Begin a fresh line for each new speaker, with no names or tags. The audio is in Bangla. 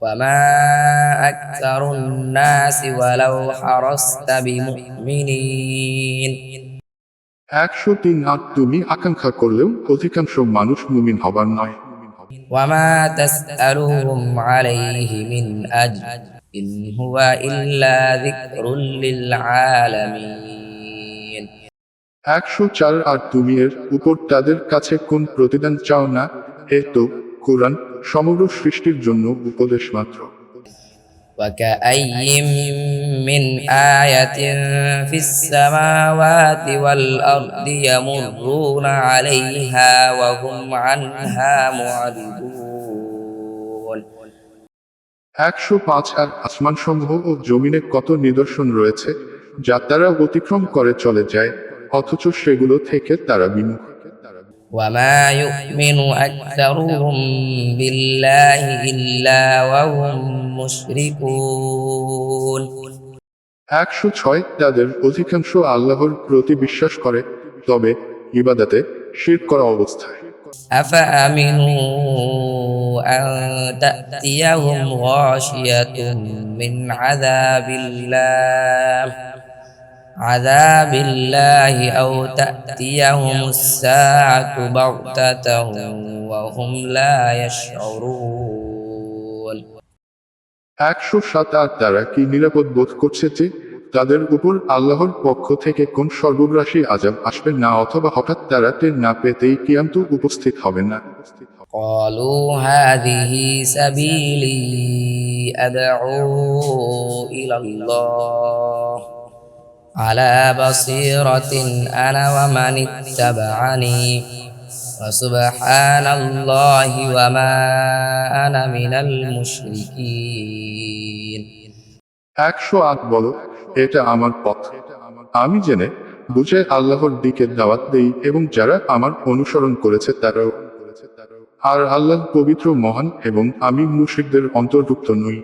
وما أكثر الناس ولو حرصت بمؤمنين
একশো তিন আর তুমি আকাঙ্ক্ষা করলেও অধিকাংশ মানুষ মুমিন হবার নয়
وما تسألهم عليه من أجر إن هو إلا ذكر للعالمين
একশো চার আর তুমি এর উপর তাদের কাছে কোন প্রতিদান চাও না এ তো কোরআন সমগ্র সৃষ্টির জন্য উপদেশ মাত্র
وكأي من آية في السماوات والأرض يمرون عليها وهم عنها معرضون
একশো পাঁচ আর আসমান সমূহ ও জমিনে কত নিদর্শন রয়েছে যা তারা অতিক্রম করে চলে যায় অথচ সেগুলো থেকে তারা বিমুখ
وما يؤمن أكثرهم بالله إلا وهم مشركون
একশো ছয় তাদের অধিকাংশ আল্লাহর প্রতি বিশ্বাস করে তবে ইবাদাতে শির করা অবস্থায়
أفأمنوا أن تأتيهم غاشية من عذاب الله عذاب الله أو تأتيهم الساعة بغتة وهم لا يشعرون
একশো সাত আর তারা কি নিরাপদ বোধ করছে যে তাদের উপর আল্লাহর পক্ষ থেকে কোন সর্বগ্রাসী আজাব আসবে না অথবা হঠাৎ তারা টের না পেতেই কিয়ান্ত উপস্থিত হবে না
قالوا هذه سبيلي أدعو إلى الله على بصيرة أنا ومن اتبعني وسبحان الله وما أنا من المشركين
একশো আট বলো এটা আমার পথ আমি জেনে বুঝে আল্লাহর দিকে দাওয়াত দেই এবং যারা আমার অনুসরণ করেছে তারাও আর আল্লাহ পবিত্র মহান এবং আমি মুশরিকদের অন্তর্ভুক্ত নই